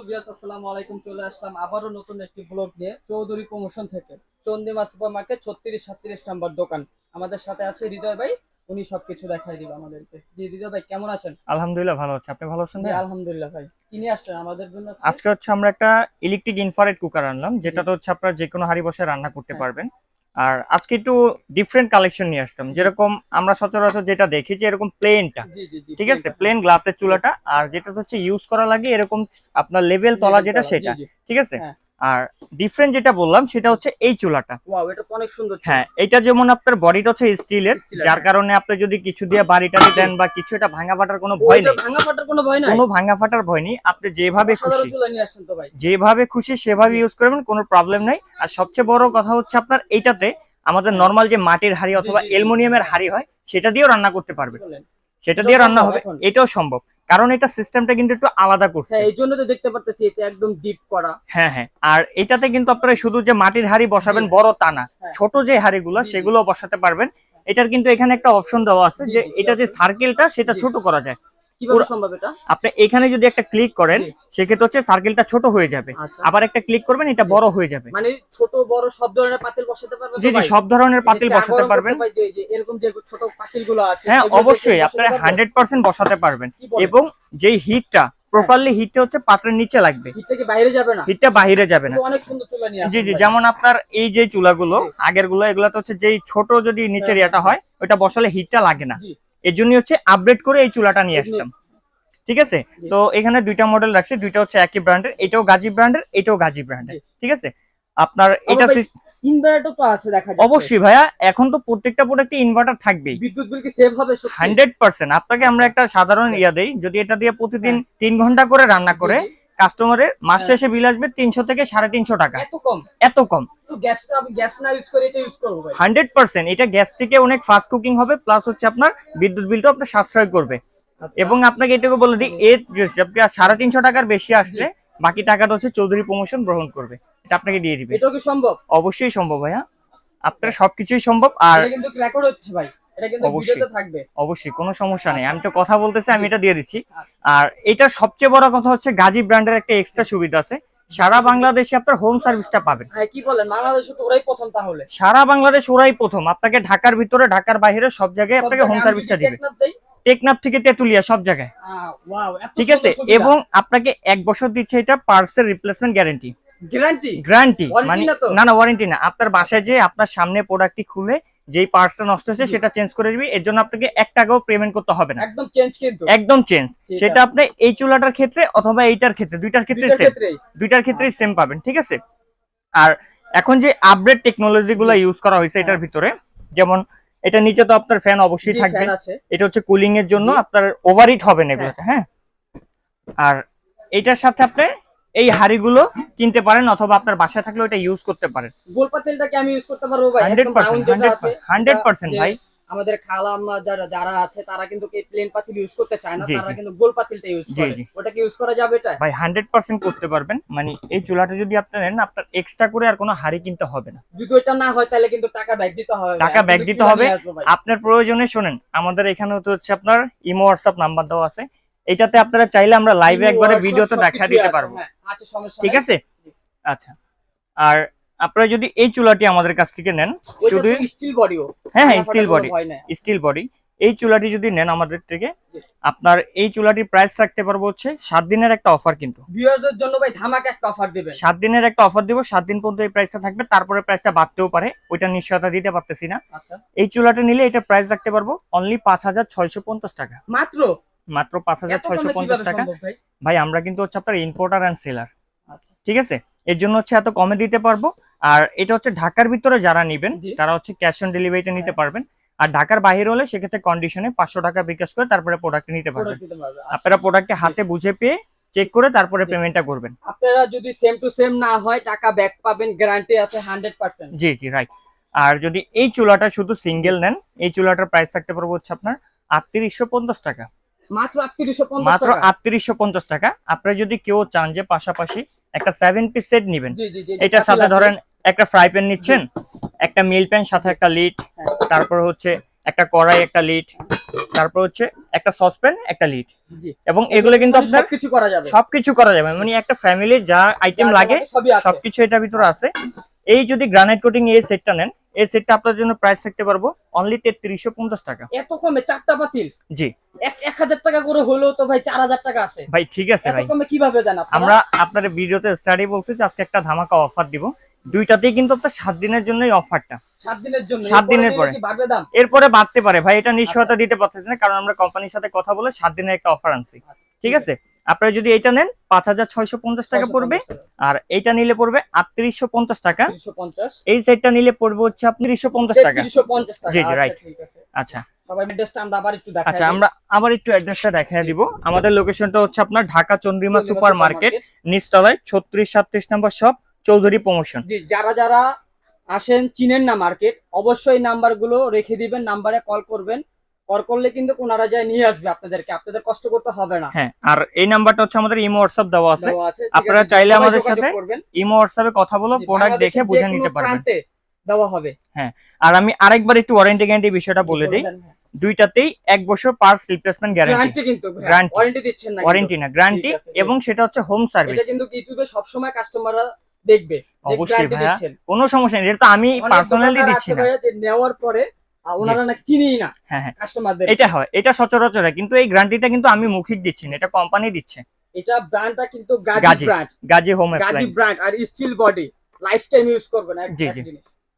আসসালামু আলাইকুম চলে আসলাম আবারও নতুন একটি ব্লগ নিয়ে চৌধুরী প্রমোশন থেকে। চন্দিমা সুপার মার্কেট ছত্রিশ সাতত্রিশ নাম্বার দোকান। আমাদের সাথে আছে হৃদয় ভাই উনি সবকিছু দেখাই দিবে আমাদেরকে। জি হৃদয় ভাই কেমন আছেন? আলহামদুলিল্লাহ ভালো আছে। আপনি ভালো আছেন আলহামদুলিল্লাহ ভাই। কি নিয়ে আসছেন আমাদের জন্য আজকে হচ্ছে আমরা একটা ইলেকট্রিক ইনফ্রারেড কুকার আনলাম যেটাতে হচ্ছে আপনারা যে কোনো হাঁড়ি বসে রান্না করতে হ্যাঁ। পারবেন। আর আজকে একটু ডিফারেন্ট কালেকশন নিয়ে আসতাম। যেরকম আমরা সচরাচর যেটা দেখি যে এরকম প্লেনটা ঠিক আছে? প্লেন গ্লাসের চুলাটা আর যেটা হচ্ছে ইউজ করা লাগে এরকম আপনার লেভেল তলা যেটা সেটা ঠিক আছে? হ্যাঁ। আর ডিফারেন্ট যেটা বললাম সেটা হচ্ছে এই চুলাটা। ওয়াও এটা তো অনেক সুন্দর হ্যাঁ এটা যেমন আপনার বডিটা হচ্ছে স্টিলের যার হ্যাঁ। কারণে আপনি যদি কিছু দিয়ে বাড়িটা দেন বা কিছু এটা ভাঙা ফাটার কোনো ভয় নেই। ভাঙা ফাটার কোনো ভয় নাই? কোনো ভাঙা ফাটার ভয় নেই আপনি যেভাবে খুশি। যেভাবে খুশি সেভাবে ইউজ করবেন কোনো প্রবলেম নাই। আর সবচেয়ে বড় কথা হচ্ছে আপনার এইটাতে আমাদের নর্মাল যে মাটির হাড়ি অথবা। অ্যালুমিনিয়ামের হাড়ি হয় সেটা দিয়েও রান্না করতে পারবে সেটা দিয়ে রান্না হবে এটাও সম্ভব। কারণ এটা সিস্টেমটা কিন্তু একটু আলাদা করছে। হ্যাঁ এই জন্য তো দেখতে পারতেছি এটা একদম ডিপ করা। হ্যাঁ হ্যাঁ আর এটাতে কিন্তু আপনারা শুধু যে মাটির হাড়ি বসাবেন বড় তা না হ্যাঁ। ছোট যে হাড়িগুলো। সেগুলো বসাতে পারবেন। এটার কিন্তু এখানে একটা অপশন দেওয়া আছে যে এটা যে সার্কেলটা সেটা ছোট করা যায়। কীভাবে পুরো- সম্ভব এটা? আপনি এখানে যদি একটা ক্লিক করেন সেক্ষেত্রে হচ্ছে সার্কেলটা ছোট হয়ে যাবে। আচ্ছা। আবার একটা ক্লিক করবেন এটা বড় হয়ে যাবে। মানে ছোট বড় সব ধরনের পাতিল বসাতে পারবে জি জি সব ধরনের পাতিল বসাতে পারবেন। এরকম যে ছোট আছে হ্যাঁ অবশ্যই আপনারা পারব? হান্ড্রেড পার্সেন্ট বসাতে পারবেন। এবং যেই হিটটা প্রপারলি হিটটা হচ্ছে পাত্রের নিচে লাগবে। হিটটা কি বাইরে যাবে না? হিটটা বাহিরে যাবে না। অনেক সুন্দর চুলা নিয়ে জি জি যেমন আপনার এই যে চুলাগুলো। আগেরগুলো এগুলো তো হচ্ছে যেই ছোট যদি নিচের হ্যাঁ, ইয়াটা হয় ওটা বসালে হিটটা লাগে না। এর জন্য হচ্ছে আপডেট করে এই চুলাটা নিয়ে আসলাম ঠিক আছে? তো এখানে দুইটা মডেল রাখছি দুইটা হচ্ছে একই ব্র্যান্ডের এটাও গাজী ব্র্যান্ডের এটাও গাজী ব্র্যান্ডের ঠিক আছে? আপনার এটা ইনভার্টার তো আছে দেখা যাচ্ছে। অবশ্যই ভাইয়া এখন তো প্রত্যেকটা প্রোডাক্টে ইনভার্টার থাকবেই। বিদ্যুৎ বিল কি সেভ হবে সত্যি? Hundred percent. আপনাকে আমরা একটা সাধারণ ইয়া দেই যদি এটা দিয়ে প্রতিদিন তিন ঘণ্টা করে রান্না করে। কাস্টমারের মাস হ্যাঁ। শেষে বিল আসবে তিনশো থেকে সাড়ে তিনশো টাকা। এত কম? এত কম। তো গ্যাসটা আমি গ্যাস না ইউজ করে এটা ইউজ করব ভাই। হান্ড্রেড পার্সেন্ট এটা গ্যাস থেকে অনেক ফাস্ট কুকিং হবে প্লাস হচ্ছে আপনার বিদ্যুৎ বিলটাও আপনার সাশ্রয় করবে। আচ্ছা। এবং আপনাকে এটুকু বলে দিই এর সাড়ে তিনশো টাকার বেশি আসলে বাকি টাকাটা হচ্ছে চৌধুরী প্রমোশন গ্রহণ করবে। এটা আপনাকে দিয়ে দিবে। এটাও কি সম্ভব? অবশ্যই সম্ভব ভাইয়া। আপনার সবকিছুই সম্ভব আর কিন্তু রেকর্ড হচ্ছে ভাই। অবশ্যই। কোনো সমস্যা নেই। আমি তো কথা বলতেছি আমি এটা দিয়ে দিচ্ছি। আর এটা সবচেয়ে বড় কথা হচ্ছে গাজী ব্র্যান্ডের একটা এক্সট্রা সুবিধা আছে। সারা বাংলাদেশে আপনার হোম সার্ভিসটা পাবেন। হ্যাঁ কি বলেন? বাংলাদেশে তো ওরাই প্রথম তাহলে। সারা বাংলাদেশ ওরাই প্রথম। আপনাকে ঢাকার ভিতরে ঢাকার বাইরে সব জায়গায় আপনাকে হোম সার্ভিসটা দিবে। টেকনাফ থেকে তেতুলিয়া সব জায়গায়। ঠিক আছে? এবং আপনাকে এক বছর দিচ্ছে এটা পার্সের রিপ্লেসমেন্ট গ্যারান্টি গ্যারান্টি গ্যারান্টি মানে না না না ওয়ারেন্টি না। আপনার বাসায় যে আপনার সামনে প্রোডাক্টটি খুলে যেই পার্টসটা নষ্ট হয়েছে সেটা চেঞ্জ করে দিবি এর জন্য আপনাকে এক টাকাও পেমেন্ট করতে হবে না। একদম চেঞ্জ কিন্তু। একদম চেঞ্জ সেটা আপনি এই চুলাটার ক্ষেত্রে অথবা এইটার ক্ষেত্রে দুইটার ক্ষেত্রে দুইটার সেম দুইটার ক্ষেত্রেই সেম পাবেন ঠিক আছে? আর এখন যে আপডেট টেকনোলজি গুলো ইউজ করা হয়েছে এটার হ্যাঁ। ভিতরে যেমন এটা নিচে তো আপনার ফ্যান অবশ্যই থাকবে। এটা হচ্ছে কুলিং এর জন্য আপনার ওভারহিট হবে না এগুলোতে হ্যাঁ। আর এটার সাথে আপনি এই হাড়িগুলো কিনতে পারেন অথবা আপনার বাসায় থাকলে ওটা ইউজ করতে পারেন। গোলপা তেলটাকে আমি ইউজ করতে পারব ভাই হান্ড্রেড একদম পার্সেন্ট brown যেটা আছে হান্ড্রেড এটা পার্সেন্ট যে ভাই। আমাদের খালা আম্মা যারা যারা আছে তারা কিন্তু প্লেন পাতিল ইউজ করতে চায় না তারা কিন্তু গোল পাতিলটা ইউজ করে। ওটা কি ইউজ করা যাবে এটা? ভাই হান্ড্রেড পার্সেন্ট করতে পারবেন। মানে এই চুলাটা যদি আপনি নেন আপনার এক্সট্রা করে আর কোনো হাড়ি কিনতে হবে না। যদি ওটা না হয় তাহলে কিন্তু টাকা ব্যাক দিতে হবে টাকা কিন্তু দিতে হবে। আপনার প্রয়োজনে শোনেন আমাদের এখানে তো হচ্ছে আপনার ইমো হোয়াটসঅ্যাপ নাম্বার দেওয়া আছে। এটাতে আপনারা চাইলে আমরা লাইভে একবারে ভিডিওতে দেখা দিতে পারব। হ্যাঁ, ঠিক আছে? আচ্ছা। আর আপনারা যদি এই চুলাটি আমাদের কাছ থেকে নেন শুধু স্টিল বডিও হ্যাঁ হ্যাঁ স্টিল বডি স্টিল বডি এই চুলাটি যদি নেন আমাদের থেকে আপনার এই চুলাটির প্রাইস রাখতে পারব হচ্ছে সাত দিনের একটা অফার কিন্তু। ভিউয়ারদের জন্য ভাই ধামাকা একটা অফার দিবেন। সাত দিনের একটা অফার দিব সাত দিন পর্যন্ত এই প্রাইসটা থাকবে। তারপরে প্রাইসটা বাড়তেও পারে ওইটা নিশ্চয়তা দিতে পারতেছি না। আচ্ছা। এই চুলাটা নিলে এটা প্রাইস রাখতে পারব অনলি পাঁচ হাজার ছয়শো পঞ্চাশ টাকা। মাত্র? মাত্র পাঁচ হাজার ছয়শো পঞ্চাশ টাকা। ভাই? আমরা কিন্তু হচ্ছে আপনার ইম্পোর্টার অ্যান্ড সেলার ঠিক আছে? এর জন্য হচ্ছে এত কমে দিতে পারব। আর এটা হচ্ছে ঢাকার ভিতরে যারা নিবেন তারা হচ্ছে ক্যাশ অন ডেলিভারিটা নিতে হ্যাঁ। পারবেন। আর ঢাকার বাইরে হলে সেক্ষেত্রে কন্ডিশনে পাঁচশো টাকা বিকাশ করে তারপরে প্রোডাক্ট নিতে পারবেন। আচ্ছা। আপনারা প্রোডাক্টে হাতে বুঝে পেয়ে চেক করে তারপরে। পেমেন্টটা করবেন। আপনারা যদি সেম টু সেম না হয় টাকা ব্যাক পাবেন গ্যারান্টি আছে হান্ড্রেড পার্সেন্ট জি জি রাইট আর যদি এই চুলাটা শুধু সিঙ্গেল নেন এই চুলাটার প্রাইস থাকতে পারব হচ্ছে আপনার আটত্রিশশো পঞ্চাশ টাকা। মাত্র আটত্রিশশো পঞ্চাশ টাকা। আপনারা যদি কেউ চান যে পাশাপাশি একটা সেভেন পিস সেট নিবেন এটার সাথে ধরেন একটা ফ্রাই প্যান নিচ্ছেন একটা মিল প্যান সাথে একটা লিড হ্যাঁ। তারপর হচ্ছে একটা কড়াই একটা লিড তারপর হচ্ছে একটা সসপ্যান একটা লিড এবং এগুলো কিন্তু মানে আপনার সবকিছু করা যাবে। সবকিছু করা যাবে। মানে একটা ফ্যামিলি যা আইটেম লাগে সবকিছু এটার ভিতরে আছে। এই যদি গ্রানাইট কোটিং এই সেটটা নেন এই সেটটা আপনার জন্য প্রাইস থাকতে পারব অনলি তেত্রিশশো পঞ্চাশ টাকা। এত কমে চারটা পাতিল জি। এক হাজার টাকা করে হলেও তো ভাই চার হাজার টাকা আছে। ভাই ঠিক আছে ভাই। কীভাবে দেন আমরা আপনার ভিডিওতে স্টাডি বলছি আজকে একটা ধামাকা অফার দিব। দুইটাতেই কিন্তু আপনার সাত দিনের জন্যই অফারটা সাত দিনের পরে। এরপরে বাড়তে পারে। ভাই এটা নিশ্চয়তা আচ্ছা। দিতে পারতেছি না কারণ আমরা কোম্পানির সাথে কথা বলে সাত দিনের একটা অফার আনছি। ঠিক আছে? আপনারা যদি এটা নেন পাঁচ হাজার ছয়শো পঞ্চাশ টাকা পড়বে। আর এইটা নিলে পড়বে আটত্রিশশো পঞ্চাশ টাকা। এই সেটটা নিলে পড়বে হচ্ছে আপনি তিরিশশো পঞ্চাশ টাকা। জি, জি, আচ্ছা, আছে। আচ্ছা। সবাই অ্যাড্রেসটা আমরা আবার একটু দেখাই আচ্ছা আমরা আবার একটু অ্যাড্রেসটা দেখায় দিব। আমাদের লোকেশনটা হচ্ছে আপনার ঢাকা চন্দ্রিমা সুপার মার্কেট নিচতলায় নম্বর শপ চৌধুরী প্রমোশন জি যারা যারা আসেন চিনেন না মার্কেট অবশ্যই নাম্বারগুলো রেখে দিবেন নাম্বারে কল করবেন। কল করলে কিন্তু ওনারা যায় নিয়ে আসবে আপনাদেরকে আপনাদের কষ্ট করতে হবে না। হ্যাঁ আর এই নাম্বারটা হচ্ছে আমাদের ইমো হোয়াটসঅ্যাপ দেওয়া আছে। আপনারা চাইলে আমাদের সাথে ইমো হোয়াটসঅ্যাপে কথা বলো প্রোডাক্ট দেখে বুঝে নিতে পারবেন। দেওয়া হবে। হ্যাঁ আর আমি আরেকবার একটু ওয়ারেন্টি গ্যারান্টি বিষয়টা বলে দিই। দুইটাতেই এক বছর পার্স রিপ্লেসমেন্ট গ্যারান্টি কিন্তু। ওয়ারেন্টি দিচ্ছেন না ওয়ারেন্টি না গ্যারান্টি এবং সেটা হচ্ছে হোম। সার্ভিস এটা কিন্তু ইউটিউবে সবসময় কাস্টমাররা দেখবে অবশ্যই ভাইয়া। কোনো সমস্যা নেই এটা তো আমি পার্সোনালি দিচ্ছি না। যে নেওয়ার পরে ওনারা নাকি চিনিই না হ্যাঁ হ্যাঁ। কাস্টমারদের এটা হয় এটা সচরাচর কিন্তু এই গ্যারান্টিটা কিন্তু আমি মুখিক দিচ্ছি না এটা কোম্পানি দিচ্ছে। এটা ব্র্যান্ডটা কিন্তু Gazi. Brand Gazi home Gazi brand আর steel body lifetime use করবেন এক। জিনিস।